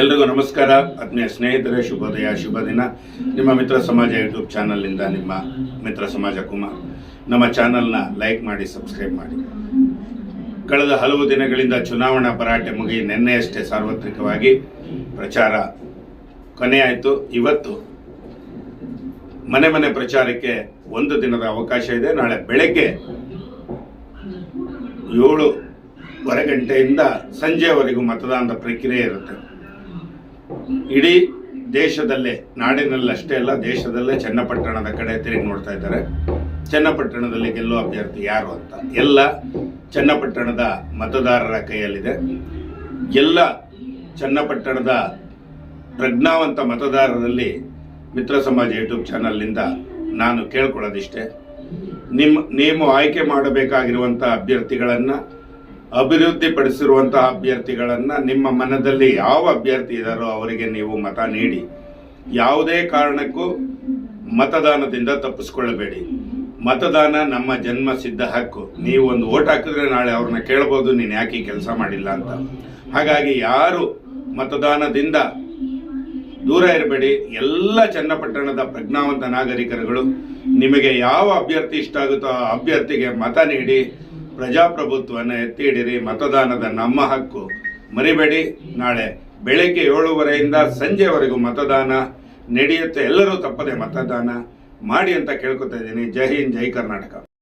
ಎಲ್ರಿಗೂ ನಮಸ್ಕಾರ. ಆತ್ಮೀಯ ಸ್ನೇಹಿತರೆ, ಶುಭೋದಯ, ಶುಭ ದಿನ. ನಿಮ್ಮ ಮಿತ್ರ ಸಮಾಜ ಯೂಟ್ಯೂಬ್ ಚಾನಲ್ನಿಂದ ನಿಮ್ಮ ಮಿತ್ರ ಸಮಾಜ ಕುಮಾರ್. ನಮ್ಮ ಚಾನಲ್ನ ಲೈಕ್ ಮಾಡಿ, ಸಬ್ಸ್ಕ್ರೈಬ್ ಮಾಡಿ. ಕಳೆದ ಹಲವು ದಿನಗಳಿಂದ ಚುನಾವಣಾ ಭರಾಟೆ ಮುಗಿ ನಿನ್ನೆಯಷ್ಟೇ ಸಾರ್ವತ್ರಿಕವಾಗಿ ಪ್ರಚಾರ ಕೊನೆಯಾಯಿತು. ಇವತ್ತು ಮನೆ ಮನೆ ಪ್ರಚಾರಕ್ಕೆ ಒಂದು ದಿನದ ಅವಕಾಶ ಇದೆ. ನಾಳೆ ಬೆಳಗ್ಗೆ ಏಳುವರೆ ಗಂಟೆಯಿಂದ ಸಂಜೆವರೆಗೂ ಮತದಾನದ ಪ್ರಕ್ರಿಯೆ ಇರುತ್ತೆ. ಇಡೀ ದೇಶದಲ್ಲೇ ನಾಡಿನಲ್ಲಷ್ಟೇ ಅಲ್ಲ, ದೇಶದಲ್ಲೇ ಚನ್ನಪಟ್ಟಣದ ಕಡೆ ತಿರುಗಿ ನೋಡ್ತಾ ಇದ್ದಾರೆ. ಚನ್ನಪಟ್ಟಣದಲ್ಲಿ ಗೆಲ್ಲುವ ಅಭ್ಯರ್ಥಿ ಯಾರು ಅಂತ? ಎಲ್ಲ ಚನ್ನಪಟ್ಟಣದ ಮತದಾರರ ಕೈಯಲ್ಲಿದೆ. ಎಲ್ಲ ಚನ್ನಪಟ್ಟಣದ ಪ್ರಜ್ಞಾವಂತ ಮತದಾರರಲ್ಲಿ ಮಿತ್ರ ಸಮಾಜ ಯೂಟ್ಯೂಬ್ ಚಾನಲ್ನಿಂದ ನಾನು ಕೇಳ್ಕೊಳ್ಳೋದಿಷ್ಟೇ. ನಿಮ್ಮ ನೀವು ಆಯ್ಕೆ ಮಾಡಬೇಕಾಗಿರುವಂಥ ಅಭ್ಯರ್ಥಿಗಳನ್ನು ಅಭಿವೃದ್ಧಿಪಡಿಸಿರುವಂತಹ ಅಭ್ಯರ್ಥಿಗಳನ್ನ ನಿಮ್ಮ ಮನದಲ್ಲಿ ಯಾವ ಅಭ್ಯರ್ಥಿ ಇದ್ದಾರೋ ಅವರಿಗೆ ನೀವು ಮತ ನೀಡಿ. ಯಾವುದೇ ಕಾರಣಕ್ಕೂ ಮತದಾನದಿಂದ ತಪ್ಪಿಸ್ಕೊಳ್ಳಬೇಡಿ. ಮತದಾನ ನಮ್ಮ ಜನ್ಮ ಸಿದ್ಧ ಹಕ್ಕು. ನೀವು ಒಂದು ಓಟ್ ಹಾಕಿದ್ರೆ ನಾಳೆ ಅವ್ರನ್ನ ಕೇಳ್ಬೋದು, ನೀನು ಯಾಕೆ ಕೆಲಸ ಮಾಡಿಲ್ಲ ಅಂತ. ಹಾಗಾಗಿ ಯಾರು ಮತದಾನದಿಂದ ದೂರ ಇರಬೇಡಿ. ಎಲ್ಲ ಚನ್ನಪಟ್ಟಣದ ಪ್ರಜ್ಞಾವಂತ ನಾಗರಿಕರುಗಳು, ನಿಮಗೆ ಯಾವ ಅಭ್ಯರ್ಥಿ ಇಷ್ಟ ಆಗುತ್ತೋ ಆ ಅಭ್ಯರ್ಥಿಗೆ ಮತ ನೀಡಿ. ಪ್ರಜಾಪ್ರಭುತ್ವನ ಎತ್ತಿ ಹಿಡಿರಿ ಮತದಾನದ ನಮ್ಮ ಹಕ್ಕು. ಮರಿಬೇಡಿ. ನಾಳೆ ಬೆಳಗ್ಗೆ ಏಳುವರೆಯಿಂದ ಸಂಜೆವರೆಗೂ ಮತದಾನ. ನಡೆಯುತ್ತೆ ಎಲ್ಲರೂ ತಪ್ಪದೆ ಮತದಾನ. ಮಾಡಿ ಅಂತ ಕೇಳ್ಕೊತಾ ಇದ್ದೀನಿ. ಜೈ ಹಿಂದ್, ಜೈ ಕರ್ನಾಟಕ.